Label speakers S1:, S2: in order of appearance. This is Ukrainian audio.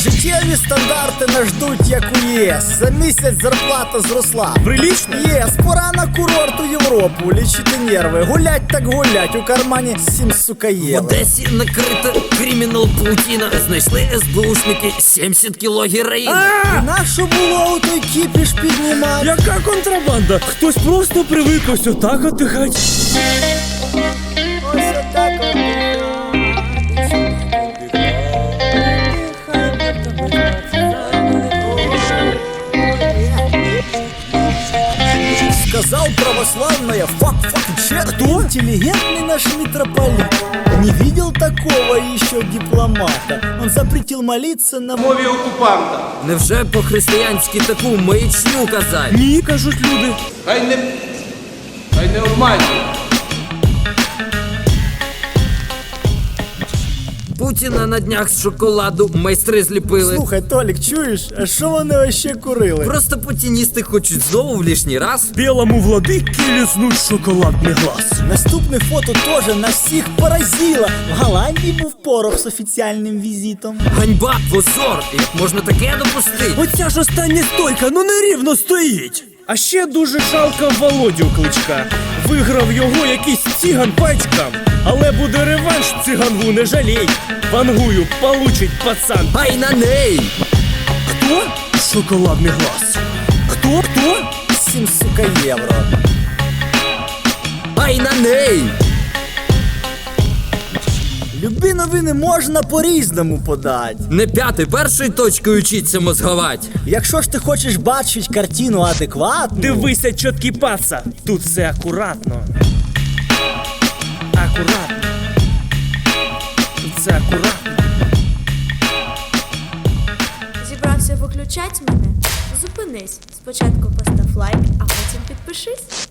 S1: Життєві стандарти нас ждуть, як у ЄС. За місяць зарплата зросла.
S2: Прилічно?
S1: ЄС, пора на курорт у Європу, лічити нерви. Гулять так гулять, у кармані сім сука
S3: В. Одесі накрита кримінал паутіна. Знайшли СБУшники 70 кіло героїну.
S2: А!
S1: Нащо було у той кіпіш піднімати?
S2: Яка контрабанда? Хтось просто привик ось отак
S1: Сказал православная фак фак че Кто? Интеллигентный наш митрополит Не видел такого еще дипломата Он запретил молиться на
S4: мові окупанта.
S3: Невже по-християнськи таку маячню казать?
S2: Ні, кажуть люди.
S4: Хай не, хай не обманює.
S3: Путіна на днях з шоколаду майстри зліпили.
S1: Слухай, Толік, чуєш? А що вони вообще курили?
S3: Просто путіністи хочуть знову в лишній раз.
S2: Білому владикі лізнуть шоколадний глаз.
S1: Наступне фото тоже нас всіх поразило. В Голландії був порох з офіціальним візитом.
S3: Ганьба, позор! Як можна таке допустити?
S2: Оця ж остання стойка, ну нерівно стоїть. А ще дуже жалко Володю Кличка. Виграв його якийсь циган пачкам. Але буде реванш циганву, не жалій. Вангую, получить пацан.
S3: Ай на неї!
S2: Хто? Шоколадний глаз. Хто? Хто?
S1: Сім сука євро.
S3: Ай на неї!
S1: Любі новини можна по-різному подати.
S3: Не п'яти першою точкою вчиться мозговать.
S1: Якщо ж ти хочеш бачити картину адекватну,
S2: Дивися, чіткий паца. Тут все акуратно. Акуратно. Тут все акуратно.
S5: Зібрався виключать мене? Зупинись. Спочатку постав лайк, а потім підпишись.